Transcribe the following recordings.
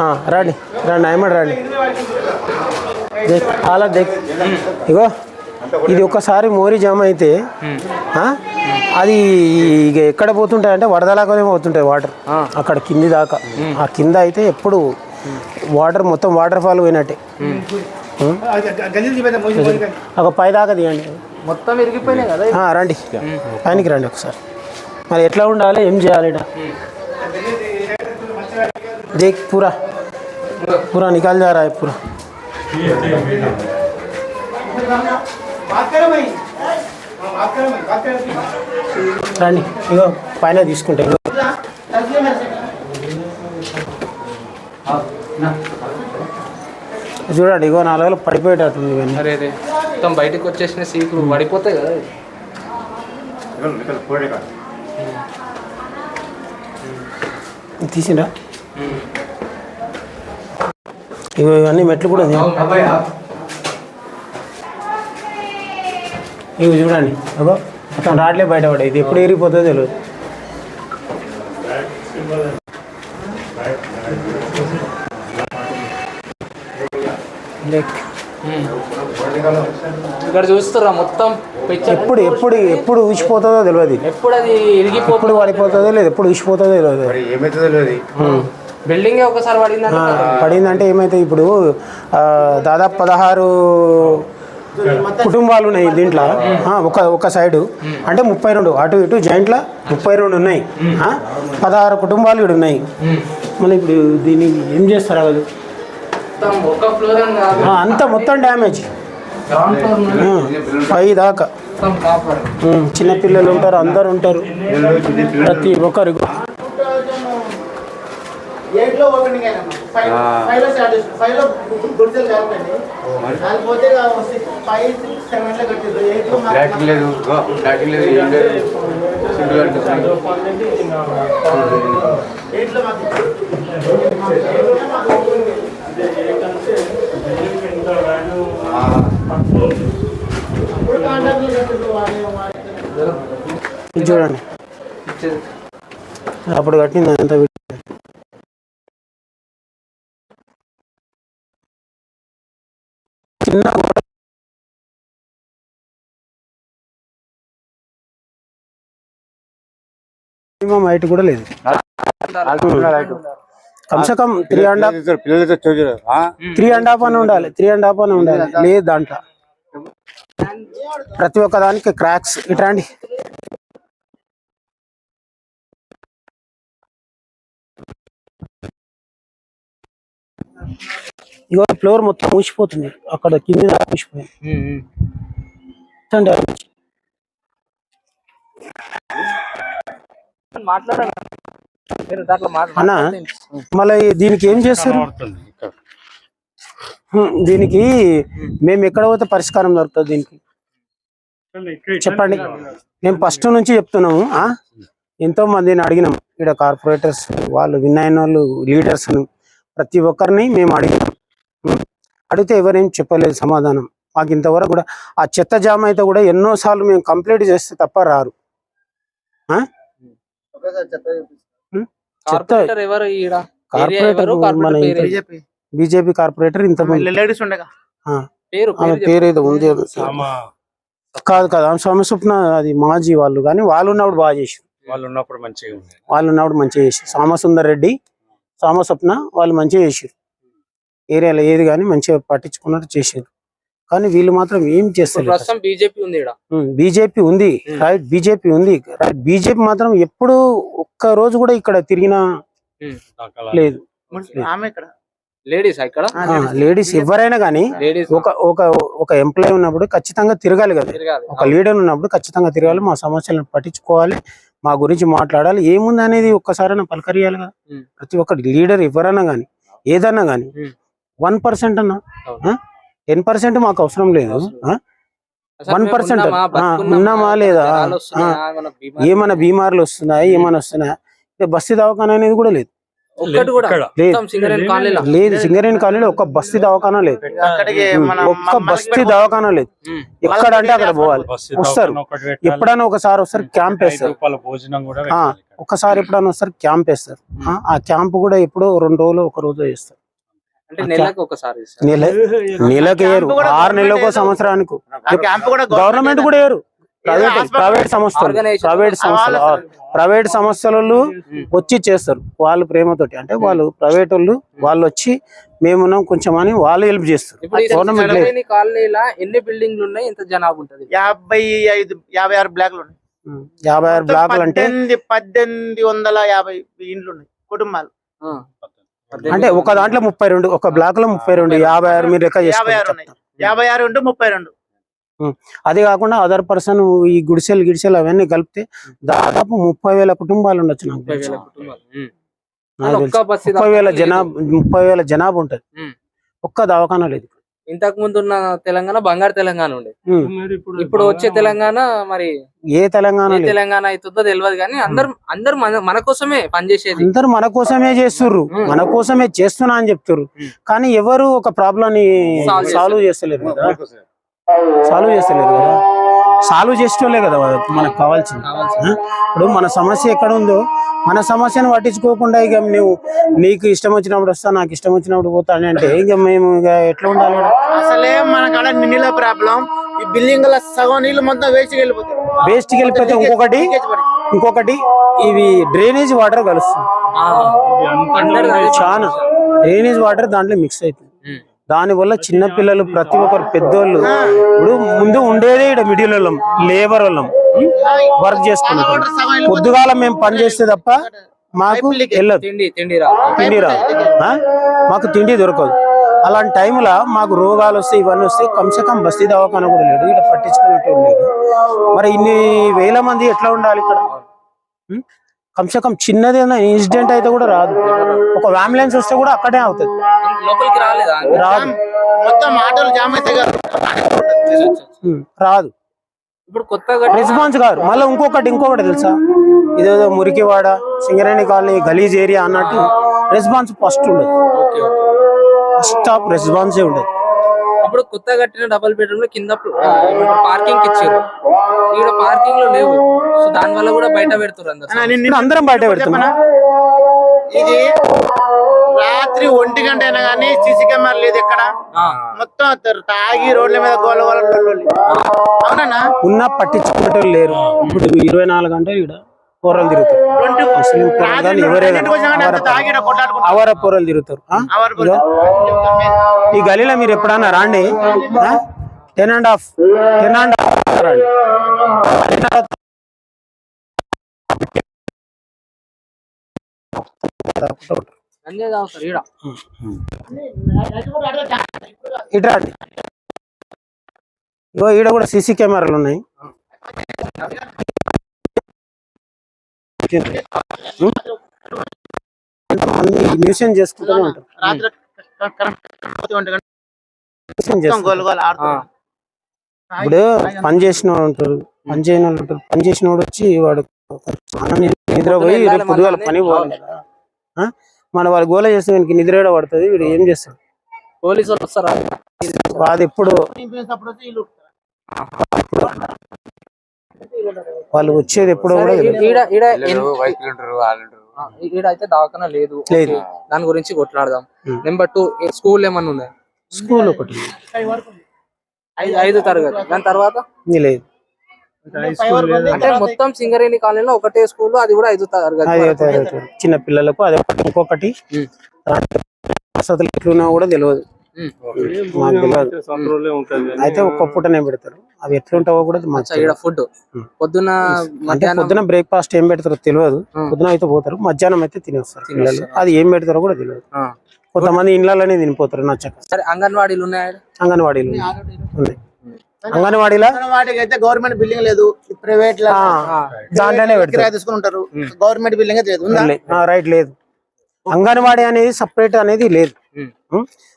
ఆ, రండి రండి ఆయమడు రండి. అలా దేక్ ఇగో ఇది ఒక్కసారి మోరీ జామ అయితే ఆ, అది ఇక ఎక్కడ పోతుంటాయి అంటే వరదలాగానే పోతుంటాయి వాటర్. అక్కడ కింది దాకా. ఆ కింద అయితే ఎప్పుడు వాటర్ మొత్తం వాటర్ ఫాల్ పోయినట్టే? ఒక పై దాకా తీయండి. మొత్తం ఇరిగిపోయినాయి కదా రండి. ఆయనకి రండి ఒకసారి. మరి ఎట్లా ఉండాలి ఏం చేయాలి దేక్ పూరా. పూరా నికాల్ జారా పూరా. రండి ఇగో పైన తీసుకుంటే చూడండి ఇగో నాలుగు పడిపోయేటట్టుంది ఇవన్నీ. మొత్తం బయటకు వచ్చేసిన సీకులు పడిపోతాయి కదా తీసిండ్రా? ఇగో ఇవన్నీ మెట్లు కూడా ఉంది. ఇవి చూడండి. అగో మొత్తం రాట్లే బయటపడే ఇది ఎప్పుడు ఎరిగిపోతుందో తెలియదు లెక్. ఇక్కడ చూస్తురా మొత్తం ఎప్పుడు ఎప్పుడు ఎప్పుడు ఊసిపోతుందో తెలియదు ఎప్పుడు అది ఇరిగిపో ఎప్పుడు పడిపోతుందో లేదు ఎప్పుడు ఊసిపోతుందో తెలియదు ఏమైతుందో లేదు బిల్డింగ్ ఒకసారి పడిందంటే ఆ, పడిందంటే ఏమైతే ఇప్పుడు? ఆ, దాదాపు పదహారు కుటుంబాలు ఉన్నాయి దీంట్లో. ఆ, ఒక ఒక సైడు అంటే ముప్పై రెండు అటు ఇటు జాయింట్లో ముప్పై రెండు ఉన్నాయి. పదహారు కుటుంబాలు ఇక్కడ ఉన్నాయి. మళ్ళీ ఇప్పుడు దీన్ని ఏం చేస్తారు అది మొత్తం ఒక ఫ్లోర్ అని కాదు. ఆ, అంతా మొత్తం డ్యామేజ్ పై దాకా మొత్తం కాపాడు ఉమ్, చిన్న పిల్లలు ఉంటారు అందరు ఉంటారు. ప్రతి ఒక్కరు. ఎయిట్లో ఇది చూడండి. అప్పుడు కట్టింది అంత చిన్న మినిమం హైట్ కూడా లేదు. కమ్సే come three and half three and half అని ఉండాలి త్రీ అండ్ హాఫ్ అని ఉండాలి. లేదు దాంట్లో. ప్రతి ఒక్క దానికి క్రాక్స్ ఇట్లాంటి ఇగో ఫ్లోర్ మొత్తం మూసిపోతుంది. అక్కడ కింద మూసిపోయింది. చూడండి. అన్న మళ్ళీ దీనికి ఏం చేస్తారు? దీనికి మేము ఎక్కడ పోతే పరిష్కారం దొరుకుతుంది దీనికి? చెప్పండి. మేము ఫస్ట్ నుంచి చెప్తున్నాము? ఎంతో మందిని అడిగినాం. ఇక్కడ కార్పొరేటర్స్ వాళ్ళు విన్ వాళ్ళు లీడర్స్ ప్రతి ఒక్కరిని మేము అడిగినాం. అడిగితే ఎవరేం చెప్పలేదు సమాధానం. మాకు ఇంతవరకు కూడా ఆ చెత్త జామ అయితే కూడా ఎన్నో సార్లు మేము కంప్లీట్ చేస్తే తప్ప రారు. కార్పొరేటర్ ఎవరు ఈడ? కార్పొరేటర్ మన? బీజేపీ. బీజేపీ కార్పొరేటర్ ఇంతమంది లేడీస్ ఉండగా. పేరు ఆమె పేరు పేరు ఏదో ఉంది కాదు కాదు ఆమె స్వామి స్వప్న అది మాజీ వాళ్ళు కానీ వాళ్ళు ఉన్నప్పుడు బాగా చేసారు వాళ్ళు ఉన్నప్పుడు మంచిగా వాళ్ళు ఉన్నప్పుడు మంచిగా చేసారు సోమసుందర్ రెడ్డి సోమస్వప్న వాళ్ళు మంచిగా చేసారు ఏరియాలో ఏది కానీ మంచిగా పట్టించుకున్నట్టు చేసారు కానీ వీళ్ళు మాత్రం ఏం చేస్తారు ప్రస్తుతం బీజేపీ ఉంది బీజేపీ ఉంది. రైట్ బీజేపీ ఉంది. రైట్ బీజేపీ మాత్రం ఎప్పుడు ఒక్క రోజు కూడా ఇక్కడ తిరిగినా లేదు. ఆమె ఇక్కడ లేడీస్ ఇక్కడ? లేడీస్. ఎవరైనా కానీ లేడీస్. ఒక ఒక ఒక ఎంప్లాయ్ ఉన్నప్పుడు ఖచ్చితంగా తిరగాలి కదా. ఒక లీడర్ ఉన్నప్పుడు ఖచ్చితంగా తిరగాలి మా సమస్యలను పట్టించుకోవాలి మా గురించి మాట్లాడాలి. ఏముంది అనేది ఒక్కసారైనా పలకరియాలి కదా. ప్రతి ఒక్క లీడర్ ఎవరైనా కానీ ఏదన్నా కానీ. వన్ పర్సెంట్ అన్నా అవును. టెన్ పర్సెంట్ మాకు అవసరం లేదు. 1% మేము ఉన్నామా, లేదా? ఏమైనా బీమార్లు వస్తున్నాయి? ఏమైనా వస్తున్నాయి? బస్తీ దవాఖాన అనేది కూడా లేదు. లేదు సింగరేణి కాలనీలో. ఒక్క బస్తీ దవాఖానా లేదు. ఒక్క బస్తీ దవాఖానా లేదు. ఎక్కడ అంటే అక్కడ పోవాలి. వస్తారు. ఎప్పుడైనా ఒకసారి వస్తారు క్యాంప్ వేస్తారు. రూపాయల భోజనం కూడా ఆ, పెట్టాలి ఇక్కడ. ఒకసారి ఎప్పుడైనా వస్తారు క్యాంప్ వేస్తారు. ఆ, ఆ క్యాంప్ కూడా ఎప్పుడో రెండు రోజులు ఒక రోజు వేస్తారు. అంటే నెలకు ఒకసారి ఇస్తారు. నెల నెలకు వేయరు ఆరు నెలలకు సంవత్సరానికి. గవర్నమెంట్ కూడా వేయరు ప్రైవేట్ సంస్థలు. ప్రైవేట్ సంస్థలు ప్రైవేట్ సంస్థలు వచ్చి చేస్తారు. వాళ్ళు ప్రేమతోటి. అంటే వాళ్ళు ప్రైవేట్ వాళ్ళు వాళ్ళు వచ్చి మేమున్నాం కొంచెం అని వాళ్ళు హెల్ప్ చేస్తారు. గవర్నమెంట్ కాలనీలో ఎన్ని బిల్డింగ్లు ఉన్నాయి? ఎంత జనాభా ఉంటది. యాభై ఐదు యాభై ఆరు బ్లాక్లు ఉన్నాయి. యాభై ఆరు బ్లాకులు అంటే పద్దెనిమిది పద్దెనిమిది వందల యాభై ఇండ్లు ఉన్నాయి. కుటుంబాలు. అంటే ఒక దాంట్లో ముప్పై రెండు ఒక బ్లాక్లో ముప్పై రెండు యాభై ఆరు మీరు లెక్క యాభై ఆరు ఉంటే ముప్పై రెండు. అది కాకుండా అదర్ పర్సన్ ఈ గుడిసెలు గిడిసెలు అవన్నీ కలిపితే దాదాపు ముప్పై వేల కుటుంబాలు ఉండొచ్చు నాకు ముప్పై. వేల. జనాభా ముప్పై వేల జనాభా ఉంటది. ఒక్క దవాఖానా లేదు. ఇంతకు ముందు ఉన్న తెలంగాణ బంగారు తెలంగాణ ఉండే. ఇప్పుడు వచ్చే తెలంగాణ మరి ఏ తెలంగాణ తెలంగాణ అవుతుందో తెలియదు కానీ అందరు అందరు మన మన కోసమే పనిచేసేది. అందరు మన కోసమే చేస్తుర్రు. మన కోసమే చేస్తున్నా అని చెప్తుర్రు. కానీ ఎవరు ఒక ప్రాబ్లం ని సాల్వ్ చేస్తలేరు కదా. సాల్వ్ చేస్తలేరు కదా. సాల్వ్ చేసేటోళ్ళే కదా మనకు కావాల్సింది? ఇప్పుడు మన సమస్య ఎక్కడ ఉందో మన సమస్యను పట్టించుకోకుండా ఇక నువ్వు నీకు ఇష్టం వచ్చినప్పుడు వస్తా నాకు ఇష్టం వచ్చినప్పుడు పోతా అని అంటే ఇక మేము ఇక ఎట్లా ఉండాలి? అసలే మన కాడ నీళ్ళ ప్రాబ్లం ఈ బిల్డింగ్లో సగం నీళ్ళు మొత్తం వేస్ట్ వెళ్ళిపోతాయి. వేస్ట్కి వెళ్ళిపోతే ఇంకొకటి. ఇంకొకటి ఇవి డ్రైనేజ్ వాటర్ కలుస్తుంది. చాలా డ్రైనేజ్ వాటర్ దాంట్లో మిక్స్ అవుతుంది. ఉమ్. దాని వల్ల చిన్న పిల్లలు ప్రతి ఒక్కరు పెద్దోళ్ళు ఇప్పుడు ముందు ఉండేదే ఇక్కడ మిడిల్ వాళ్ళం లేబర్ వాళ్ళం. వర్క్ వెళ్ళిపోతాయి. పొద్దుగాల మేము పని చేస్తే తప్ప మాకు వెళ్ళదు. తిండి తిండి రా తిండి రాదు. ఆ? మాకు తిండి దొరకదు. అలాంటి టైంలో మాకు రోగాలు వస్తాయి ఇవన్నీ వస్తాయి కమ్సే కమ్ బస్తీ దవాఖాన కూడా లేడు. ఇక్కడ పట్టించుకునేట్టు లేడు. మరి ఇన్ని వేల మంది ఎట్లా ఉండాలి ఇక్కడ? కమ్సే కమ్ చిన్నది ఇన్సిడెంట్ అయితే కూడా రాదు. ఒక అంబులెన్స్ వస్తే కూడా అక్కడే అవుతుంది రాదు. మొత్తం ఆటోలు జామ్ అయితే కదా. ఉం, రాదు. ఇప్పుడు కొత్తగా కట్టిన- రెస్పాన్స్ కాదు. మళ్ళీ ఇంకొకటి ఇంకొకటి తెలుసా? ఇదేదో మురికివాడ సింగరేణి కాలనీ గలీజ్ ఏరియా అన్నట్టు రెస్పాన్స్ ఫస్ట్ ఉండదు. Okay, okay. ఫస్ట్ ఆఫ్ రెస్పాన్సే ఉండదు. ఇప్పుడు కొత్తగా కట్టిన డబుల్ బెడ్రూమ్లో కింద పార్కింగ్ ఇచ్చారు. ఇక్కడ పార్కింగ్లో లేవు. సో దాని వల్ల కూడా బయట పెడుతున్నారు అందరు. అందరం బయట పెడుతున్నాం. ఇది రాత్రి ఒంటి గంట అయినా కానీ సీసీ కెమెరా లేదు ఇక్కడ ఆ, మొత్తం తాగి రోడ్ల మీద గోల గోల. అవునన్నా ఉన్న పట్టించుకునేటోళ్ళు లేరు. ఇప్పుడు ఇరవై నాలుగు గంటలు ఇక్కడ కూరలు తిరుగుతారు. ముస్లిం కూరలు రాత్రి కానీ ఎవరే పన్నెండుకి వచ్చినా కానీ అంత తాగి ఈడ కొట్లాడుకుంటారు. అవర తిరుగుతారు. ఈ గలీలో మీరు ఎప్పుడన్నా రాండి? Ten and half. Ten and half రండి. అన్నీ తాగుతారు ఈడ ఇటు రండి. ఇగో ఈడ కూడా సీసీ కెమెరాలు ఉన్నాయి. గోల గోల ఆ, ఆడుతున్నారు. ఇప్పుడు పని చేసిన వాళ్ళు ఉంటారు. పని చేయని వాళ్ళు ఉంటారు. పని చేసిన వాడు వచ్చి వాడు నిద్ర పోయి పొద్దుగాల మళ్ళీ పని పోవాలి కదా? మన వాళ్ళు గోల చేస్తే వీనికి నిద్ర ఏడ పడుతుంది. వీడు ఏం చేస్తాడు? పోలీసు వాళ్ళు వస్తారా అది ఎప్పుడు వీళ్ళు వచ్చేది ఎప్పుడో కూడా. ఈడ అయితే దవాఖానా లేదు లేదు. ఓకే. దాని గురించి కొట్లాడదాం. నెంబర్ టూ స్కూల్ ఏమన్నా ఉన్నాయి స్కూల్ ఒకటి ఐదు ఐదు తరగతి దాని తర్వాత లేదు. అంటే మొత్తం సింగరేణి కాలనీలో ఒకటే స్కూల్ అది కూడా ఐదు తరగతి చిన్న పిల్లలకు అది ఒకటి ఇంకొకటి. వసతులు ఎట్లున్నా కూడా తెలియదు అయితే ఒక్క పూటనే పెడతారు. అవి ఎట్లుంటావో కూడా తెలియదు. ఫుడ్. మధ్యాహ్నం పొద్దున బ్రేక్ఫాస్ట్ ఏం పెడతారో తెలియదు. పొద్దున అయితే పోతారు మధ్యాహ్నం అయితే తినేస్తారు పిల్లలు. అది ఏం పెడతారో కూడా తెలియదు. ఆ. కొంతమంది ఇండ్లలోనే తినిపోతారు నచ్చక సరే అంగన్వాడీలు ఉన్నాయి? అంగన్వాడీలు ఉన్నాయి. అంగన్వాడీలా? అయితే గవర్నమెంట్ బిల్డింగ్ లేదు. ప్రైవేట్ ఆ, దాంట్లోనే పెడతారు. కిరాయి తీసుకుని ఉంటారు. గవర్నమెంట్ బిల్డింగ్ లేదు. ఉందా? లే- ఆ, రైట్ లేదు. అంగన్వాడీ అనేది సపరేట్ అనేది లేదు?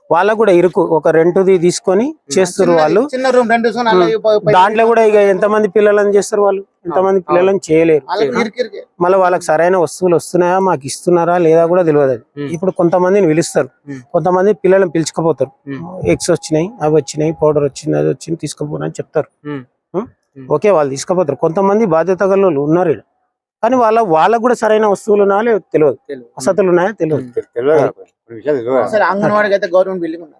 వాళ్ళకు కూడా ఇరుకు ఒక రెంటుది తీసుకొని చేస్తారు వాళ్ళు. చిన్న రూమ్ రెండు దాంట్లో కూడా ఇక ఎంతమంది పిల్లలని చేస్తారు వాళ్ళు? ఎంతమంది పిల్లలని చేయలేరు. మళ్ళీ వాళ్ళకి సరైన వస్తువులు వస్తున్నాయా మాకు ఇస్తున్నారా లేదా కూడా తెలియదు. ఇప్పుడు కొంతమందిని పిలుస్తారు. కొంతమంది పిల్లలను పిలుచుకుపోతారు. ఎగ్స్ వచ్చినాయి అవి వచ్చినాయి పౌడర్ వచ్చింది అది వచ్చింది తీసుకుపోనని చెప్తారు. ఓకే వాళ్ళు తీసుకుపోతారు. కొంతమంది బాధ్యత గల ఉన్నారు. కానీ వాళ్ళ వాళ్ళకు కూడా సరైన వస్తువులు ఉన్నాయా తెలియదు. వసతులు ఉన్నాయా తెలియదు. సరే అంగన్వాడికి అయితే గవర్నమెంట్ బిల్డింగ్ మూడు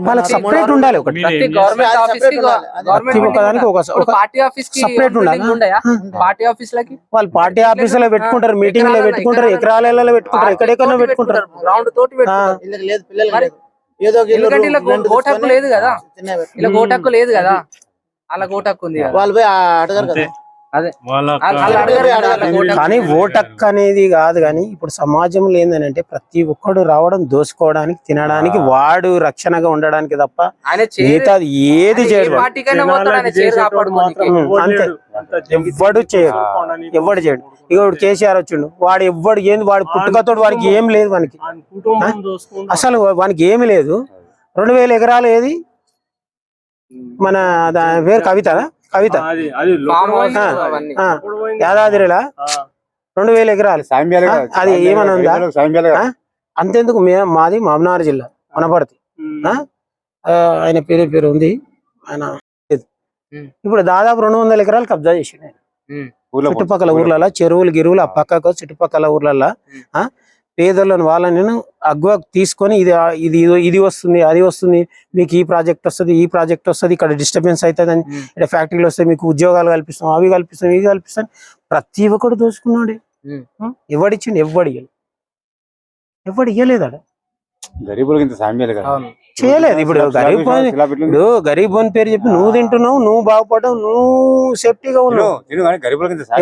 వాళ్ళకి సపరేట్ ఉండాలి ఒకటి. ఉండాలి. పార్టీ ఆఫీస్ ఉండాలా? ఉండయా? ఆ. పార్టీ ఆఫీస్ లకి? వాళ్ళు పార్టీ ఆఫీసులో పెట్టుకుంటారు మీటింగ్లో పెట్టుకుంటారు ఎకరాలలో పెట్టుకుంటారు ఎక్కడెక్కడో పెట్టుకుంటారు. గ్రౌండ్ తోటి లేదు పిల్లలు. ఏదో ఎందుకంటే ఓటు హక్కు లేదు కదా. ఇలా ఓటు హక్కు లేదు కదా. అలా ఓటు హక్కు ఉంది వాళ్ళు పోయి ఆ అడగరు కదా. అదే. కానీ ఓటక్ అనేది కాదు కానీ ఇప్పుడు సమాజంలో ఏంటంటే ప్రతి ఒక్కడు రావడం దోసుకోవడానికి తినడానికి వాడు రక్షణగా ఉండడానికి తప్ప ఏది చేయడు. అంతే. ఎవ్వడు చేయడు. ఎవ్వడు చేయడు. ఇక కేసీఆర్ వచ్చిండు. వాడు ఎవ్వడు ఏంది? వాడు పుట్టుకతోడు వాడికి ఏం లేదు వానికి. అసలు వానికి ఏమి లేదు. రెండు వేల ఎకరాలు ఏది? మన దాని పేరు కవిత కవిత? యాదాద్రిలా? రెండు వేల ఎకరాలు. అది ఏమన్నా ఉందా? అంతెందుకు మే మాది మామనార్ జిల్లా వనపర్తి. ఆయన పేరు పేరు ఉంది. ఆయన. ఇప్పుడు దాదాపు రెండు వందల ఎకరాలు కబ్జా చేసిండు ఆయన. చుట్టుపక్కల ఊర్లలో చెరువులు గిరువులు ఆ పక్కకు చుట్టుపక్కల ఊర్లలో పేదలను వాళ్ళని నేను అగ్వ తీసుకొని ఇది ఇది ఇది- వస్తుంది అది వస్తుంది మీకు ఈ ప్రాజెక్ట్ వస్తుంది ఈ ప్రాజెక్ట్ వస్తుంది ఇక్కడ డిస్టర్బెన్స్ అవుతుంది అని. ఇక్కడ ఫ్యాక్టరీలు వస్తాయి మీకు ఉద్యోగాలు కల్పిస్తాం అవి కల్పిస్తాం ఇవి కల్పిస్తాం ప్రతి ఒక్కడు దోచుకున్నాడు. ఎవడిచ్చిండు ఎవడు ఎవడు ఇయ్యలేదు గరీబులకి చేయలేదు ఇప్పుడు గరీబ్. ఇప్పుడు గరీబ్ అని పేరు చెప్పి నువ్వు తింటున్నావు నువ్వు బాగుపడవు నువ్వు సేఫ్టీగా ఉన్నావు.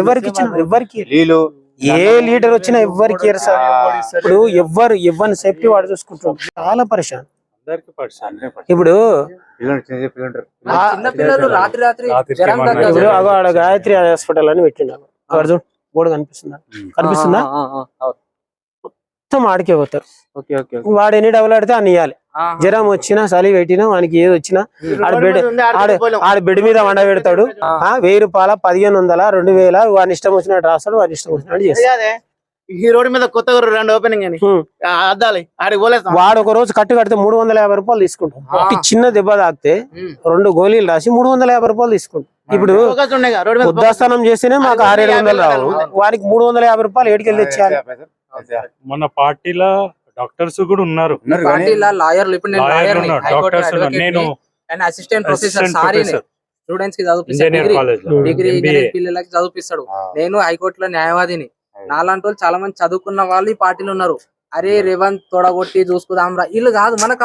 ఎవరికి ఎవరికి ఏ లీడర్ వచ్చినా ఎవరికి ఇయ్యరు సార్ ఇప్పుడు ఎవ్వరు ఎవరిని సేఫ్టీ వాడు చూసుకుంటాడు చాలా పరిశాన్. ఇప్పుడు. ఇప్పుడు అగో గాయత్రి హాస్పిటల్ అని పెట్టిండు అర్జున్ బోర్డు కనిపిస్తుందా. కనిపిస్తుందా. మొత్తం ఆడికే పోతారు ఓకే ఓకే ఓకే. వాడు ఎన్ని డబ్బులు ఆడితే అన్ని ఇవ్వాలి జ్వరం వచ్చినా చలి పెట్టినా వానికి ఏది వచ్చినా ఆడ బెడ్ ఆడ బెడ్ మీద వండ పెడతాడు. వెయ్యి రూపాయల పదిహేను వందల రెండు వేల వాని ఇష్టం వచ్చినట్టు రాస్తాడు వాని ఇష్టం వచ్చినట్టు చేస్తాడు. ఈ రోడ్డు మీద కొత్తగా రెండు ఓపెనింగ్ అని. అద్దాలి. ఆడికి పోలేదు వాడు ఒక రోజు కట్టు కడితే మూడు వందల యాభై రూపాయలు తీసుకుంటాం. ఒకటి చిన్న దెబ్బ తాకితే. రెండు గోళీలు రాసి మూడు వందల యాభై రూపాయలు తీసుకుంటాం. ఇప్పుడు వృద్ధాస్థానం చేస్తేనే మాకు ఆరేడు వందలు రావు. వానికి మూడు వందల యాభై రూపాయలు ఏడుకెళ్ళి అయితే మన పార్టీలో డాక్టర్స్ కూడా ఉన్నారు. లాయర్లు ఇప్పుడు నేను లాయర్ డాక్టర్స్ నేను అండ్ అసిస్టెంట్ ప్రొఫెసర్ సారీ స్టూడెంట్స్కి చదివిస్తాడు డిగ్రీ పిల్లలకి చదివిస్తాడు నేను హైకోర్టులో న్యాయవాదిని. నాలాంటి వాళ్ళు చాలా మంది చదువుకున్న వాళ్ళు ఈ పార్టీలో ఉన్నారు. అరే రేవంత్ తొడగొట్టి చూసుకుందాం రా ఇల్లు కాదు మనకు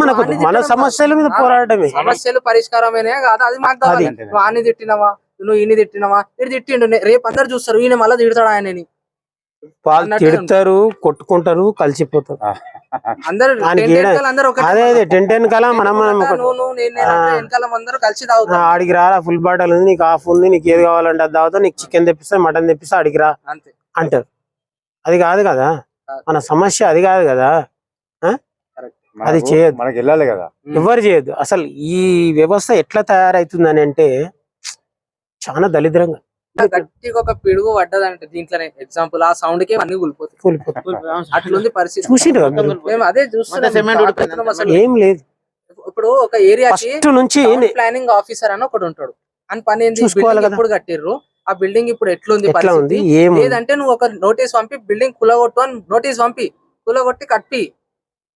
మనకు మన సమస్యల మీద. పోరాడమే సమస్యలు పరిష్కారమేనే కాదు. అది మాకు కావాలి. నువ్వు ఆని తిట్టినవా? నువ్వు ఈయన తిట్టినవా? ఇటు తిట్టిండు. రేపు అందరు చూస్తారు. ఈయన మళ్ళీ తిడతాడు ఆయనని. వాళ్ళు తిడతారు కొట్టుకుంటారు కలిసిపోతారు. అదే అదే టెంట్ వెనకాల టెంట్ మనం ఆడికి రారా ఫుల్ బాటిల్ ఉంది నీకు హాఫ్ ఉంది నీకు ఏది కావాలంటే అది తాగుతా నీకు చికెన్ తెప్పిస్తా మటన్ తెప్పిస్తా అడిగి రా అంటారు. అది కాదు కదా? మన సమస్య అది కాదు కదా? అది చేయొద్దు. మనకి వెళ్ళాలి కదా? ఎవరు చేయొద్దు. అసలు ఈ వ్యవస్థ ఎట్లా తయారైతుందని అంటే చాలా దరిద్రంగా. గట్టిగా ఒక పిడుగు పడ్డదంటే దీంట్లోనే. ఎగ్జాంపుల్ ఆ సౌండ్కి అన్ని కూలిపోతాయి. అట్లుంది పరిస్థితి. చూసిండ్రు? మేము అదే చూస్తున్నాం. ఏం లేదు. ఇప్పుడు ఒక ఏరియాకి ఫస్ట్ నుంచి ప్లానింగ్ ఆఫీసర్ అని ఒకడు ఉంటాడు. అని పని ఏంది. ఎప్పుడు కట్టిర్రు? ఆ బిల్డింగ్ ఇప్పుడు ఎట్లుంది ఎట్లా ఉంది? పరిస్థితి? లేదంటే నువ్వు ఒక నోటీస్ పంపి బిల్డింగ్ కులగొట్టు అని నోటీస్ పంపి కులగొట్టి కట్టి.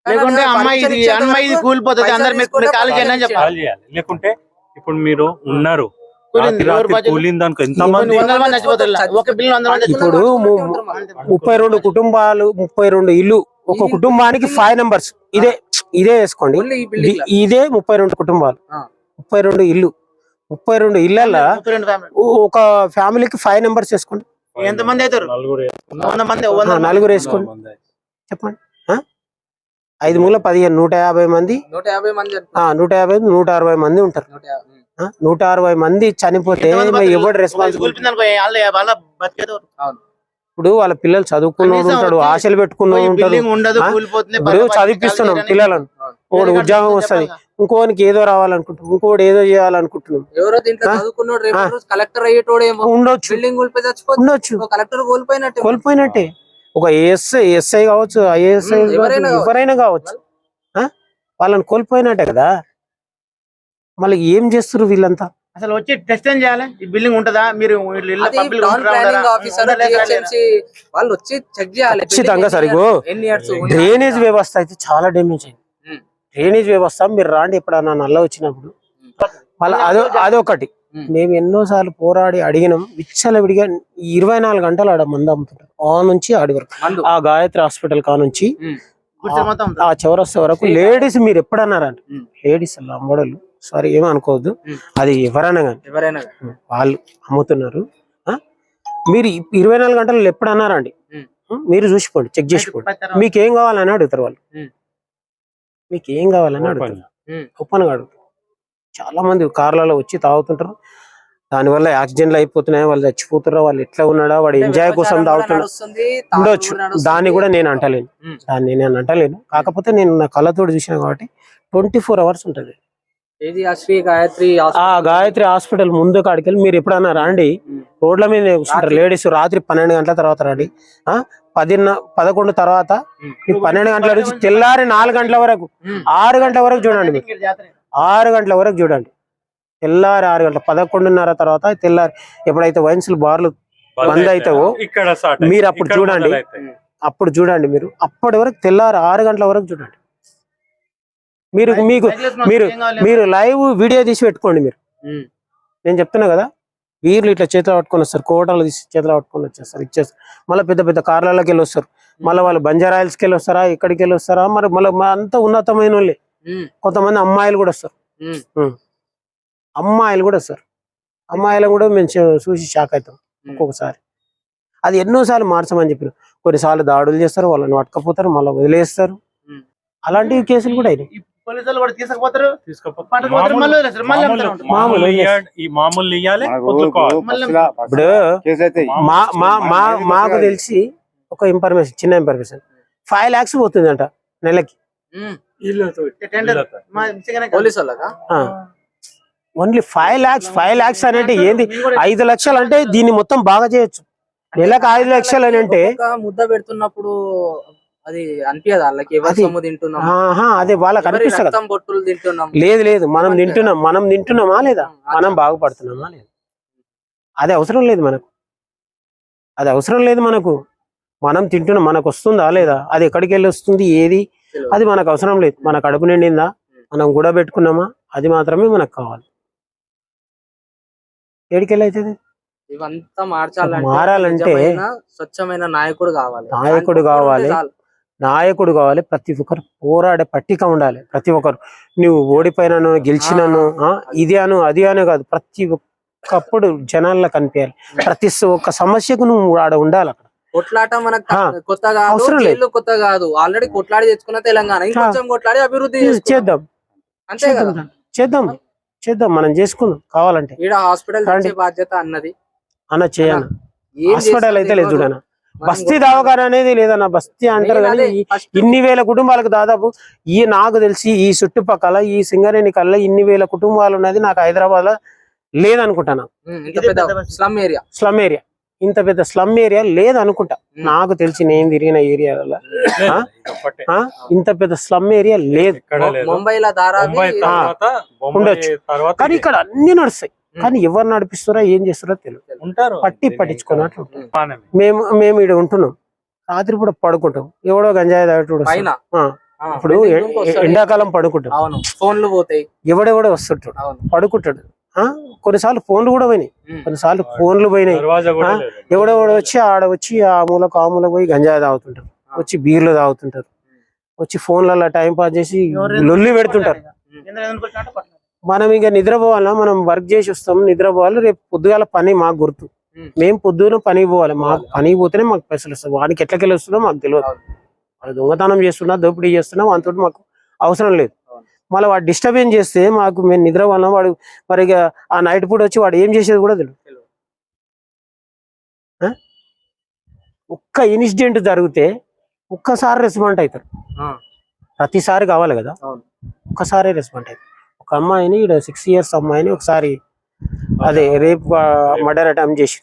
లేకుంటే అమ్మాయి ఇది అమ్మాయి ఇది కూలిపోతుంది అందరు మీరు మీరు కాల్ చేయండి అని చెప్పాలి. కాల్ చేయాలి. లేకుంటే ఇప్పుడు మీరు ఉన్నారు. ఇప్పుడు ముప్పై రెండు కుటుంబాలు ముప్పై రెండు ఇల్లు ఒక కుటుంబానికి ఫైవ్ నెంబర్స్ ఇదే ఇదే వేసుకోండి. ఇది- ముప్పై రెండు కుటుంబాలు. ముప్పై రెండు ఇల్లు. ముప్పై రెండు ఫ్యామిలీ ఒక ఫ్యామిలీకి ఫైవ్ నెంబర్స్ వేసుకోండి ఎంత మంది అవుతారు? నలుగురు వేసుకోండి. చెప్పండి. ఆ? ఐదు మూల పదిహేను నూట యాభై మంది. నూట యాభై మంది ఆ, నూట యాభై నూట అరవై మంది ఉంటారు. నూట అరవై మంది చనిపోతే? ఎవరు రెస్పాన్సిబుల్ ఇప్పుడు వాళ్ళ పిల్లలు చదువుకున్నోడు ఉంటాడు ఆశలు పెట్టుకున్నోడు ఉంటాడు. బిల్డింగ్ ఉండదు ఆ? కూలిపోతుంది ఇప్పుడు కాలు పిల్లలను. ఒకడు ఉద్యోగం వస్తది. ఇంకోనికి ఏదో రావాలనుకుంటున్నాం ఇంకోటి ఏదో చేయాలనుకుంటున్నాం. ఉండొచ్చు. ఉండొచ్చు. కోల్పోయినట్టు కోల్పోయినట్టే. ఒక ఏఎస్ఐ ఎస్ఐ కావచ్చు ఐఏఎస్ఐ ఉమ్, ఎవరైనా కావచ్చు. ఎవరైనా కావచ్చు. ఆ? వాళ్ళని కోల్పోయినట్టే కదా. మళ్ళీ ఏం చేస్తారు వీళ్ళంతా? అసలు వచ్చి టెస్ట్ ఏం చేయాలి? ఈ బిల్డింగ్ ఉంటుందా? మీరు వీళ్ళు వచ్చి చెక్ చేయాలి. ఖచ్చితంగా Building సార్, ఎన్ని ఇగో years- ఎన్ని ఇయర్స్ డ్రైనేజ్ వ్యవస్థ అయితే చాలా డ్యామేజ్ అయింది. డ్రైనేజ్ వ్యవస్థ మీరు రాండి ఎప్పుడన్నా నల్ల వచ్చినప్పుడు. మళ్ళీ అదో అదొకటి. మేము ఎన్నోసార్లు పోరాడి అడిగినాం. విచ్చల విడిగా ఇరవై నాలుగు గంటలు ఆడ మంది అమ్ముతుంటారు. ఆ నుంచి ఆడి వరకు. ఆ గాయత్రి హాస్పిటల్ కా నుంచి? ఆ చౌరస్తా వరకు లేడీస్ మీరు ఎప్పుడన్నారంట ఉమ్. లేడీస్ అమ్మడలు సారీ ఏమీ అనుకోవద్దు. అది ఎవరైనా కానీ ఎవరైనా వాళ్ళు అమ్ముతున్నారు. ఆ? మీరు ఇరవై నాలుగు గంటలు ఎప్పుడు అన్నారండి? మీరు చూసిపోండి చెక్ చేసుకోండి. మీకు ఏం కావాలని అడుగుతారు వాళ్ళు. మీకు ఏం కావాలని అడుగుతారు? ఓపెన్గా అడుగుతారు. చాలా మంది కార్లలో వచ్చి తాగుతుంటారు. దానివల్ల యాక్సిడెంట్లు అయిపోతున్నాయి వాళ్ళు చచ్చిపోతున్నారు వాళ్ళు ఎట్లా ఉన్నాడా వాడు ఎంజాయ్ కోసం తాగుతున్నాడు ఉండొచ్చు. దాన్ని కూడా నేను అంటలేను. దాన్ని నేను అంటలేను. కాకపోతే నేను నా కళ్ళతోటి చూసిన కాబట్టి ట్వంటీ ఫోర్ అవర్స్ ఉంటది. ఏది? గాయత్రి ఆ గాయత్రి హాస్పిటల్ ముందు కాడికి వెళ్ళి మీరు ఎప్పుడన్నా రండి. రోడ్ల మీద కూర్చుంటారు. లేడీస్ రాత్రి పన్నెండు గంటల తర్వాత రండి. ఆ పదిన్న పదకొండు తర్వాత పన్నెండు గంటల నుంచి తెల్లారి నాలుగు గంటల వరకు. ఆరు గంటల వరకు చూడండి మీరు. ఆరు గంటల వరకు చూడండి. తెల్లారి ఆరు గంటల పదకొండున్నర తర్వాత తెల్లారి ఎప్పుడైతే వైన్స్లు బార్లు బంద్ అవుతావో మీరు. అప్పుడు చూడండి. అప్పుడు చూడండి మీరు. అప్పటి వరకు తెల్లారి ఆరు గంటల వరకు చూడండి. మీరు మీకు మీరు? మీరు లైవ్ వీడియో తీసి పెట్టుకోండి మీరు. నేను చెప్తున్నా కదా వీర్లు ఇట్లా చేతిలో పట్టుకొని వస్తారు కోటలు తీసి చేతిలో పట్టుకొని వచ్చేస్తారు ఇచ్చేస్తారు. మళ్ళీ పెద్ద పెద్ద కార్లలోకి వెళ్ళి వస్తారు. మళ్ళీ వాళ్ళు బంజారాయిల్స్కి వెళ్ళి వస్తారా ఎక్కడికి వెళ్ళి వస్తారా మరి మళ్ళీ అంత ఉన్నతమైన వాళ్ళే. కొంతమంది అమ్మాయిలు కూడా వస్తారు. అమ్మాయిలు కూడా వస్తారు. అమ్మాయిలు కూడా మేము చూసి షాక్ అవుతాం ఒక్కొక్కసారి. అది ఎన్నోసార్లు మార్చమని చెప్పారు. కొన్నిసార్లు దాడులు చేస్తారు వాళ్ళని పట్టుకపోతారు మళ్ళీ వదిలేస్తారు. అలాంటి కేసులు కూడా అయినాయి. పోలీసులు కూడా తీసుకుపోతారు? ఈ మామూలు ఇయ్యాలి ఇప్పుడు కేసులు అయితే మా మా మా మాకు తెలిసి ఒక ఇన్ఫర్మేషన్ చిన్న ఇన్ఫర్మేషన్ ఫైవ్ లాక్స్ పోతుందంట నెలకి. Only five lakhs five lakhs అనేది ఏంది? ఐదు లక్షలు అంటే దీన్ని మొత్తం బాగా చేయొచ్చు. నెలకు ఐదు లక్షలు అని అంటే ముద్ద పెడుతున్నప్పుడు అది అనిపించదు వాళ్ళకి ఎవరి సొమ్ము తింటున్నాం? అదే వాళ్ళకి అనిపిస్తుంది? బొట్టులు తింటున్నాం? లేదు లేదు మనం తింటున్నాం మనం తింటున్నామా లేదా? మనం బాగుపడుతున్నామా లేదా? అది అవసరం లేదు మనకు. అది అవసరం లేదు మనకు. మనం తింటున్నాం మనకు వస్తుందా లేదా? అది ఎక్కడికి వెళ్ళి వస్తుంది ఏది. అది మనకు అవసరం లేదు. మన కడుపు నిండిందా? మనం కూడా పెట్టుకున్నామా? అది మాత్రమే మనకు కావాలి. ఏడికెళ్ళి అవుతుంది ఇవంతా మార్చాలంటే మారాలంటే స్వచ్ఛమైన నాయకుడు కావాలి. నాయకుడు కావాలి. నాయకుడు కావాలి. ప్రతి ఒక్కరు పోరాడే పట్టిక ఉండాలి. ప్రతి ఒక్కరు. నువ్వు ఓడిపోయినాను గెలిచినాను ఇది అను అది అను కాదు. ప్రతి ఒక్కప్పుడు జనాల్లో కనిపించాలి. ప్రతి ఒక్క సమస్యకు నువ్వు ఆడ ఉండాలి అక్కడ. కొట్లాట మనకు కొత్త కాదు. కొత్త కాదు. ఆల్రెడీ కొట్లాడి తెచ్చుకున్న తెలంగాణ. ఇంకొంచెం కొట్లాడి అభివృద్ధి. చేద్దాం. అంతే కదా? చేద్దాం. చేద్దాం. మనం చేసుకుందాం. కావాలంటే. ఈడ హాస్పిటల్ బాధ్యత అన్నది. అన్న ఏం హాస్పిటల్ అయితే లేదు చూడన్న బస్తీ దవాఖాన అనేది లేదన్న బస్తీ అంటారు కానీ ఇన్ని వేల కుటుంబాలకు దాదాపు ఈ నాకు తెలిసి ఈ చుట్టుపక్కల ఈ సింగరేణి కల్లా ఇన్ని వేల కుటుంబాలు ఉన్నది నాకు హైదరాబాద్లో లేదనుకుంటాను పెద్ద స్లమ్ ఏరియా స్లమ్ ఏరియా ఇంత పెద్ద స్లమ్ ఏరియా లేదనుకుంటా. నాకు తెలిసి నేను తిరిగిన ఏరియాలలో? ఇంత పెద్ద స్లమ్ ఏరియా లేదు. ఉండొచ్చు. కానీ ఇక్కడ అన్ని నడుస్తాయి. కానీ ఎవరు నడిపిస్తారో ఏం చేస్తారో తెలియదు. ఉంటారు. పట్టి పట్టించుకున్నట్లు. మేము మేము ఇక్కడ ఉంటున్నాం. రాత్రి పూట పడుకుంటాం. ఎవడో గంజాయి తాగేటోడు ఇప్పుడు. ఎండాకాలం పడుకుంటాం. అవును. ఫోన్లు పోతాయి. ఎవడెవడో వస్తుంటాడు. అవును. పడుకుంటాడు. ఆ? కొన్నిసార్లు ఫోన్లు కూడా పోయినాయి. కొన్నిసార్లు ఫోన్లు పోయినాయి. ఎవడెవడో వచ్చి ఆడ వచ్చి ఆ మూలకు ఆ మూలకు పోయి గంజాయి తాగుతుంటారు. వచ్చి బీర్లు తాగుతుంటారు. వచ్చి ఫోన్లలో టైం పాస్ చేసి లొల్లి పెడుతుంటారు. మనం ఇంకా నిద్రపోవాలా? మనం వర్క్ చేసి వస్తాం నిద్రపోవాలి. రేపు పొద్దుగాల పని మాకు గుర్తు. మేము పొద్దున పని పోవాలి. మాకు పని పోతేనే మాకు పైసలు వస్తాయి. వానికి ఎట్లకెళ్ళి వస్తుందో మాకు తెలియదు. వాడు దొంగతనం చేస్తున్నా దోపిడీ చేస్తున్నా వాటితో మాకు అవసరం లేదు. మళ్ళీ వాడు డిస్టర్బెన్స్ చేస్తే మాకు మేము నిద్ర వల్ల వాడు మరి ఆ నైట్ పూట వచ్చి వాడు ఏం చేసేది కూడా తెలియదు? ఒక్క ఇన్సిడెంట్ జరిగితే ఒక్కసారి రెస్పాండ్ అవుతారు. ప్రతిసారి కావాలి కదా. ఒక్కసారి రెస్పాండ్ అవుతారు. ఒక అమ్మాయిని ఇక్కడ సిక్స్ ఇయర్స్ అమ్మాయిని ఒకసారి అదే రేప్ మర్డర్ అటెంప్ట్ చేసి.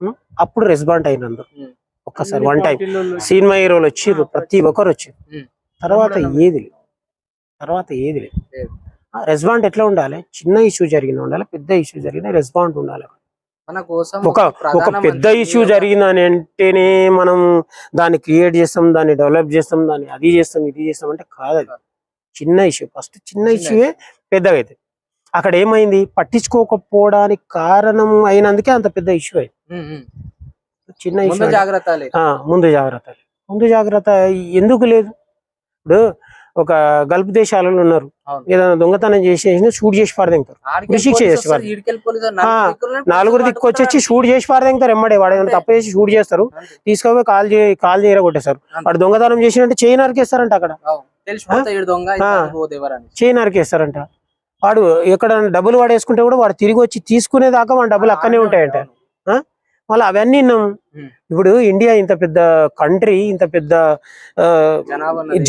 ఉం? అప్పుడు రెస్పాండ్ అయినందు. ఉమ్. ఒక్కసారి వన్ టైం సినిమా హీరోలు వచ్చిర్రు ప్రతి ఒక్కరు వచ్చారు. తర్వాత ఏది లేదు. తర్వాత ఏది లేదు. రెస్పాండ్ ఎట్లా ఉండాలి? చిన్న ఇష్యూ జరిగిన ఉండాలి పెద్ద ఇష్యూ జరిగిన రెస్పాండ్ ఉండాలి. మన కోసం ఒక ఒక పెద్ద ఇష్యూ జరిగిందని అంటేనే మనం దాన్ని క్రియేట్ చేస్తాం దాన్ని డెవలప్ చేస్తాం దాన్ని అది చేస్తాం ఇది చేస్తాం అంటే కాదు. చిన్న ఇష్యూ ఫస్ట్ చిన్న ఇష్యూయే పెద్దగా అవుతుంది అక్కడ ఏమైంది? పట్టించుకోకపోవడానికి కారణం అయినందుకే అంత పెద్ద ఇష్యూ అయింది. చిన్న ఇష్యూ జాగ్రత్తలే ఆ, ముందు జాగ్రత్త ముందు జాగ్రత్త ఎందుకు లేదు? ఇప్పుడు ఒక గల్ఫ్ దేశాలలో ఉన్నారు. ఏదైనా దొంగతనం చేసి షూట్ చేసి పారదెంగుతారు శిక్ష ఆ, నలుగురు దిక్కు వచ్చి పట్టుకుంటారు. షూట్ చేసి పారదెంగుతారు ఎమ్మడే. వాడు ఏదైనా తప్పు చేసి షూట్ చేస్తారు. తీసుకొని కాల్ చే కాల్ చేయర కొట్టేస్తారు వాడు దొంగతనం చేసినట్టు చేయి నరికేస్తారంట అక్కడ. చేయి నరికేస్తారంట వాడు ఎక్కడ డబ్బులు వాడేసుకుంటే కూడా వాడు తిరిగి వచ్చి తీసుకునేదాకా వాడి డబ్బులు అక్కనే ఉంటాయంట. మళ్ళీ అవన్నీ. ఇప్పుడు ఇండియా ఇంత పెద్ద కంట్రీ ఇంత పెద్ద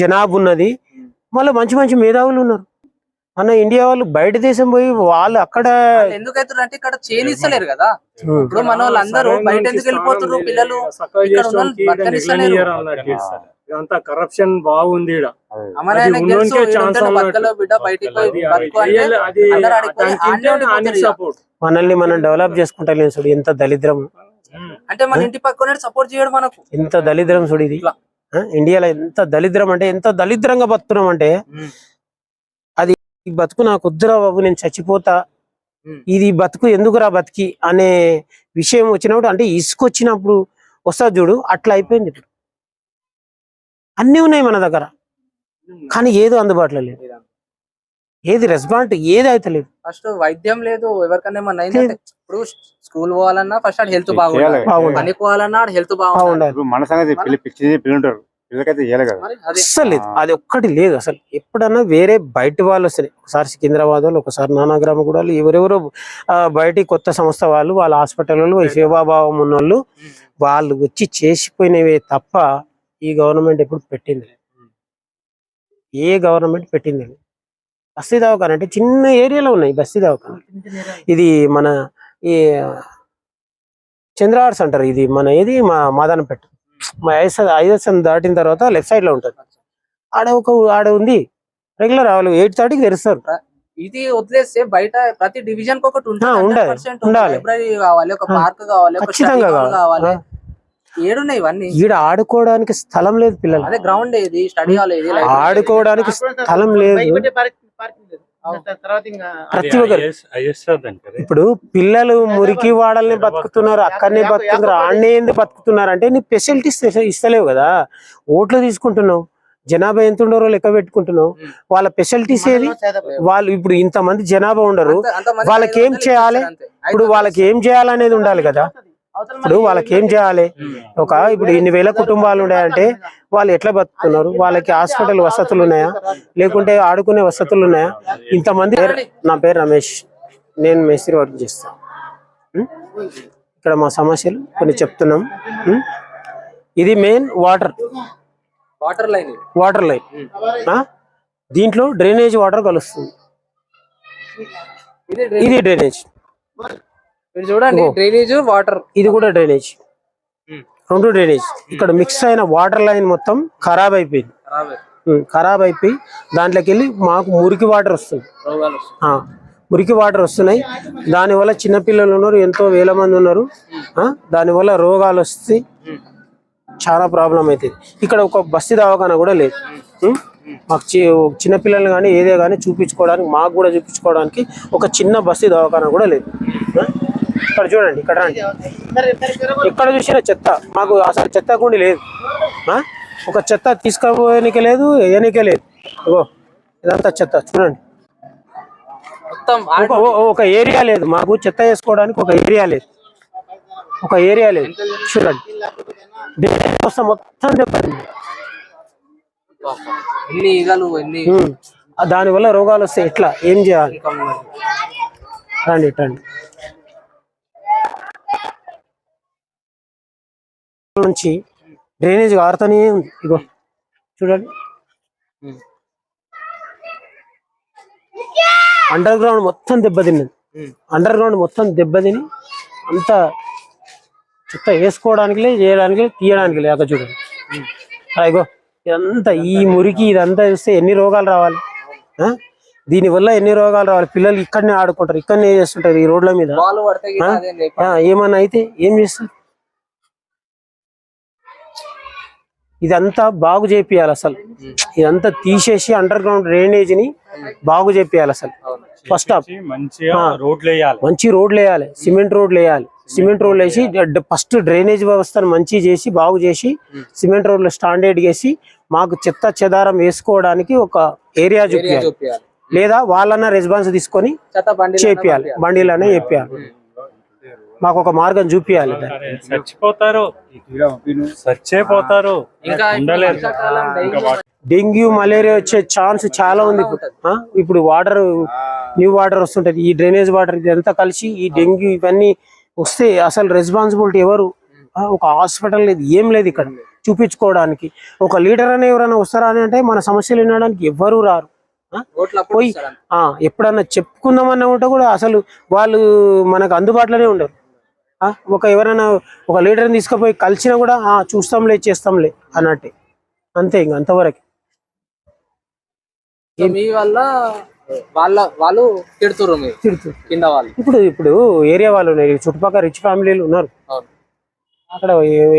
జనాభా ఉన్నది. మళ్ళీ మంచి మంచి మేధావులు ఉన్నారు. మన ఇండియా వాళ్ళు బయట దేశం పోయి వాళ్ళు అక్కడ వాళ్ళు ఎందుకు అవుతారు అంటే ఇక్కడ చేయనిస్తలేరు కదా ఇప్పుడు మన వాళ్ళందరూ బయట ఎందుకు వెళ్ళిపోతున్నారు పిల్లలు? ఇదంతా కరప్షన్ బాగుంది ఈడ. అది అది- అది అది. మనల్ని మనం డెవలప్ చేసుకుంటలేం చూడు ఎంత దరిద్రం అంటే మన ఇంటి పక్కనే సపోర్ట్ చేయడు మనకు. ఎంత దరిద్రం చూడు ఇది. ఇండియాలో ఎంత దరిద్రం అంటే ఎంత దరిద్రంగా బతుకున్నాం అంటే ఈ బతుకు నాకు వద్దురా బాబు నేను చచ్చిపోతా. ఇది బతుకు ఎందుకురా బతికి అనే విషయం వచ్చినప్పుడు అంటే ఇసుకొచ్చినప్పుడు వస్తుంది చూడు అట్లా అయిపోయింది ఇప్పుడు. అన్నీ ఉన్నాయి మన దగ్గర. కానీ ఏదో అందుబాటులో లేదు. ఏది రెస్పాండ్ ఏది అయితే లేదు. ఫస్ట్ వైద్యం లేదు ఎవరికన్నా ఏమన్నా ఇప్పుడు స్కూల్ పోవాలన్నా ఫస్ట్ ఆడ హెల్త్ బాగుండాలి. పోవాలన్నా హెల్త్ బాగుండాలి. మన సంగతి అదే. అస్సలు లేదు. అది ఒక్కటి లేదు అసలు. ఎప్పుడన్నా వేరే బయట వాళ్ళు వస్తారు ఒకసారి సికింద్రాబాద్ వాళ్ళు ఒకసారి నానాగ్రామ కూడా వాళ్ళు ఎవరెవరో బయటి కొత్త సంస్థ వాళ్ళు వాళ్ళ హాస్పిటల్లో సేవాభావం ఉన్న వాళ్ళు వాళ్ళు వచ్చి చేసిపోయినవే తప్ప ఈ గవర్నమెంట్ ఎప్పుడు పెట్టింది. ఏ గవర్నమెంట్ పెట్టింది. బస్తీ దవాఖాన అంటే చిన్న ఏరియాలో ఉన్నాయి బస్తీ దవాఖాన. ఇది మన ఈ చంద్రవాడ్స్ అంటారు ఇది మన ఏది? మా మాదానపేట. మా ఐఎస్ దాటిన తర్వాత లెఫ్ట్ సైడ్లో ఉంటుంది. ఆడ ఒక ఆడ ఉంది. రెగ్యులర్ వాళ్ళు ఎయిట్ థర్టీకి తెరుస్తారు ఇది వదిలేస్తే బయట ప్రతి డివిజన్కి ఒకటి ఆ, ఉండాలి. ఉండాలి. లైబ్రరీ కావాలి ఒక పార్క్ కావాలి ఖచ్చితంగా కావాలి. ఏడున్నాయి ఇవన్నీ. ఈడ ఆడుకోవడానికి స్థలం లేదు పిల్లలు. అదే గ్రౌండ్ ఏది స్టడీ హాల్ ఏది? ఆడుకోవడానికి స్థలం లేదు. ప్రతి ఒక్కరు. ఇప్పుడు పిల్లలు మురికి వాడల్ని బతుకుతున్నారు అక్కడనే బతుకుతున్నారు ఆడనే ఎందుకు బతుకుతున్నారు? అంటే నీ ఫెసిలిటీస్ ఇస్తలేవు కదా. ఓట్లు తీసుకుంటున్నావు. జనాభా ఎంత ఉండరో లెక్క పెట్టుకుంటున్నావు. వాళ్ళ ఫెసిలిటీస్ ఏది వాళ్ళు ఇప్పుడు ఇంతమంది జనాభా ఉండరు. వాళ్ళకి ఏం చేయాలి? ఇప్పుడు వాళ్ళకి ఏం చేయాలనేది ఉండాలి కదా. ఇప్పుడు వాళ్ళకి ఏం చేయాలి? ఒక ఇప్పుడు ఇన్ని వేల కుటుంబాలు ఉన్నాయంటే వాళ్ళు ఎట్లా బతుకుతున్నారు? వాళ్ళకి హాస్పిటల్ వసతులు ఉన్నాయా? లేకుంటే ఆడుకునే వసతులు ఉన్నాయా? ఇంతమంది నా పేరు రమేష్. నేను మేస్త్రి వర్క్ చేస్తాను ఉం? ఇక్కడ మా సమస్యలు కొన్ని చెప్తున్నాం? ఇది main water. Water line. Water line. ఆ? దీంట్లో డ్రైనేజ్ వాటర్ కలుస్తుంది. ఇది డ్రైనేజ్. మీరు చూడండి. డ్రైనేజ్ వాటర్ ఇది కూడా డ్రైనేజ్ రెండు డ్రైనేజ్ ఇక్కడ మిక్స్ అయిన వాటర్ లైన్ మొత్తం ఖరాబ్ అయిపోయింది. ఖరాబ్ అయిపోయి దాంట్లోకి వెళ్ళి మాకు మురికి వాటర్ వస్తుంది. మురికి వాటర్ వస్తున్నాయి. దానివల్ల చిన్నపిల్లలు ఉన్నారు ఎంతో వేల మంది ఉన్నారు. దానివల్ల రోగాలు వస్తాయి చాలా ప్రాబ్లం అవుతుంది. ఇక్కడ ఒక బస్తీ దవాఖాన కూడా లేదు? మాకు చిన్నపిల్లలు కానీ ఏదే కానీ చూపించుకోవడానికి మాకు కూడా చూపించుకోవడానికి ఒక చిన్న బస్తీ దవాఖాన కూడా లేదు? ఇక్కడ చూడండి ఇక్కడ రండి. ఎక్కడ చూసినా చెత్త మాకు అసలు చెత్త కుండి లేదు? ఒక చెత్త తీసుకోపోయానికే లేదు వేయనికే లేదు. ఇగో ఇదంతా చెత్త చూడండి. మొత్తం ఒక ఓ- ఏరియా లేదు మాకు చెత్త వేసుకోవడానికి ఒక ఏరియా లేదు. ఒక ఏరియా లేదు చూడండి. దీని వ్యవస్థ మొత్తం దెబ్బతింది. ఆ దానివల్ల రోగాలు వస్తాయి ఎట్లా ఏం చేయాలి? రండి రండి. నుంచి డ్రైనేజ్ కారుతూనే ఉంది. ఇగో చూడండి. అండర్ గ్రౌండ్ మొత్తం దెబ్బతిన్నది. అండర్ గ్రౌండ్ మొత్తం దెబ్బతిని అంత చుట్ట వేసుకోవడానికి చేయడానికి తీయడానికి అక్కడ చూడండి. అయ్యో ఇదంతా ఈ మురికి ఇదంతా చూస్తే ఎన్ని రోగాలు రావాలి? ఆ? దీనివల్ల ఎన్ని రోగాలు రావాలి? పిల్లలు ఇక్కడనే ఆడుకుంటారు ఇక్కడనే చేస్తుంటారు ఈ రోడ్ల మీద. ఏమన్నా అయితే ఏం చేస్తారు? ఇదంతా బాగు చేపియాలి అసలు. ఇదంతా తీసేసి అండర్ గ్రౌండ్ డ్రైనేజ్ని బాగు చేపియాలి అసలు. ఫస్ట్ ఆఫ్ మంచి రోడ్లు వేయాలి సిమెంట్ రోడ్లు వేయాలి. సిమెంట్ రోడ్లు వేసి ఫస్ట్ డ్రైనేజ్ వ్యవస్థను మంచి చేసి బాగు చేసి సిమెంట్ రోడ్లు స్టాండర్డ్ చేసి మాకు చెత్త చెదారం వేసుకోవడానికి ఒక ఏరియా చూపించాలి లేదా వాళ్ళన్న రెస్పాన్స్ తీసుకొని చేపియాలి బండిలోనే చెప్పాలి మాకు ఒక మార్గం చూపియాలి. చచ్చిపోతారు. చచ్చిపోతారు. డెంగ్యూ మలేరియా వచ్చే ఛాన్స్ చాలా ఉంది. ఇప్పుడు ఆ? ఇప్పుడు వాటర్ న్యూ వాటర్ వస్తుంటది. ఈ డ్రైనేజ్ వాటర్ ఇదంతా కలిసి ఈ డెంగ్యూ ఇవన్నీ వస్తే అసలు రెస్పాన్సిబిలిటీ ఎవరు? ఒక హాస్పిటల్ లేదు. ఏం లేదు ఇక్కడ. చూపించుకోవడానికి. ఒక లీడర్ అనే ఎవరైనా వస్తారా అని అంటే మన సమస్యలు వినడానికి ఎవరు రారు. పోయి ఎప్పుడన్నా చెప్పుకుందామన్నా ఉంటే కూడా అసలు వాళ్ళు మనకు అందుబాటులోనే ఉండరు. ఒక ఎవరైనా ఒక లీడర్ని తీసుకుపోయి కలిసినా కూడా చూస్తాంలే చేస్తాంలే అన్నట్టే. అంతే ఇంక అంతవరకు. మీ వల్ల వాళ్ళ వాళ్ళు తిడుతుర్రు మీరు? తిడుతూ కింద వాళ్ళు? ఇప్పుడు ఇప్పుడు ఏరియా వాళ్ళు ఉన్నారు చుట్టుపక్కల రిచ్ ఫ్యామిలీలు ఉన్నారు. అక్కడ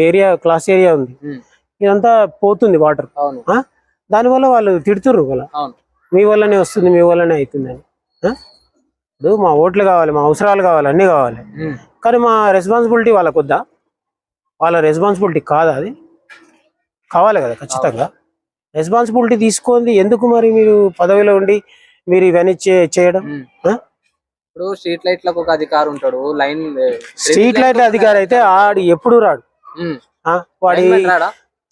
ఏరియా క్లాస్ ఏరియా ఉంది. ఇదంతా పోతుంది వాటర్ దానివల్ల వాళ్ళు అవును. మీ వల్లనే వస్తుంది మీ వల్లనే అవుతుంది అని? ఇప్పుడు మా ఓట్లు కావాలి మా అవసరాలు కావాలి అన్నీ కావాలి. కానీ మా రెస్పాన్సిబిలిటీ వాళ్ళకు వద్దా వాళ్ళ రెస్పాన్సిబిలిటీ కాదా అది? కావాలి కదా ఖచ్చితంగా. రెస్పాన్సిబిలిటీ తీసుకుంది ఎందుకు మరి మీరు పదవిలో ఉండి మీరు ఇవన్నీ చేయడం? ఇప్పుడు స్ట్రీట్ లైట్లకు ఒక అధికారి ఉంటాడు లైన్ స్ట్రీట్ లైట్ అధికారి అయితే ఆడు ఎప్పుడు రాడు? వాడి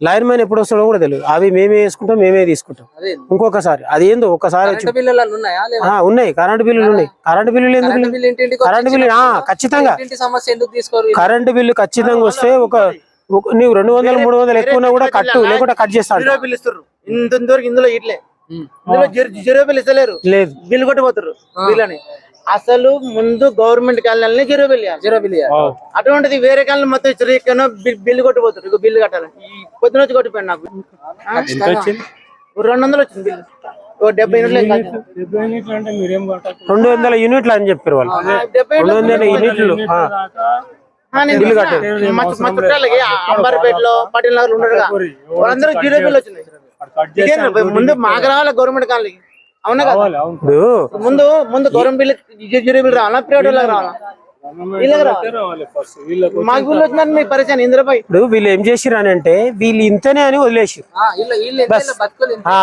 లైన్ మ్యాన్ ఎప్పుడు వస్తాడో కూడా తెలియదు అవి మేమే వేసుకుంటాం మేమే తీసుకుంటాం. ఇంకొకసారి అది ఏందో ఒకసారి ఉన్నాయా కరెంట్ బిల్లులు ఉన్నాయి. కరెంట్ బిల్లులు ఎందుకు కరెంటు? బిల్లు బిల్లు ఖచ్చితంగా. కరెంటు బిల్లు ఖచ్చితంగా వస్తే ఒక ఒక- నీవు రెండు వందలు మూడు వందలు ఎక్కువ కూడా కట్టు లేకుంటే కట్ ఇంతవరకు ఇందులో ఇట్లే. ఉమ్. ఇందులో జీరో- జీరో బిల్ ఇస్తలేరు. లేదు. బిల్ కొట్టిపోతారు బిల్ అని అసలు ముందు government colony zero bill zero bill. అటువంటిది వేరే కాలం మొత్తం ఇచ్చారు ఇక్కడ బిల్లు కొట్టిపోతారు ఇక బిల్లు కట్టాలి. పొద్దున వచ్చి కొట్టిపోయాను నాకు. వచ్చింది? రెండు వందలు వచ్చింది బిల్లు. డెబ్బై రెండు వందల యూనిట్లు అని చెప్పారు వాళ్ళు. రెండు యూనిట్లు వందల యూనిట్లు. మా చుట్టాలకి అంబారిపేటలో పటేల్ నగర్ ఉండడుగా వాళ్ళందరూ జీరో బిల్ ఇదేనా? ముందు మాకు రావాలి గవర్నమెంట్ కాలనీకి? అవునా కదా? అవును. ఇప్పుడు ముందు ముందు గవర్నమెంట్ బిల్ జీ- జీరో బిల్ రావాలా? ప్రైవేట్ వాళ్ళకి రావాలా? ఇంద్రపై ఇప్పుడు వీళ్ళు ఏం చేసిరు అని అంటే వీళ్ళు ఇంతనే అని వదిలేసిరు ఆ,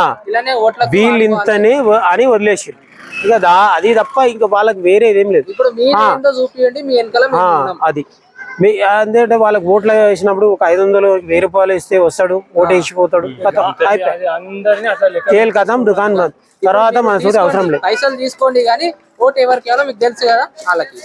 వీళ్ళు ఇంతనే అని వదిలేసిరు ఇక అది తప్ప ఇంకా వాళ్ళకి వేరేది ఏం లేదు. అది. మీ ఎందుకంటే వాళ్ళకి ఓట్లు వేసినప్పుడు ఒక ఐదు వందలు వెయ్యి రూపాయలు ఇస్తే వస్తాడు ఓటు వేసిపోతాడు తేల్ దుకాన్ బంద్ తర్వాత మన సూది అవసరం లేదు. పైసలు తీసుకోండి కానీ ఓటు ఎవరికి మీకు తెలుసు కదా వాళ్ళకి.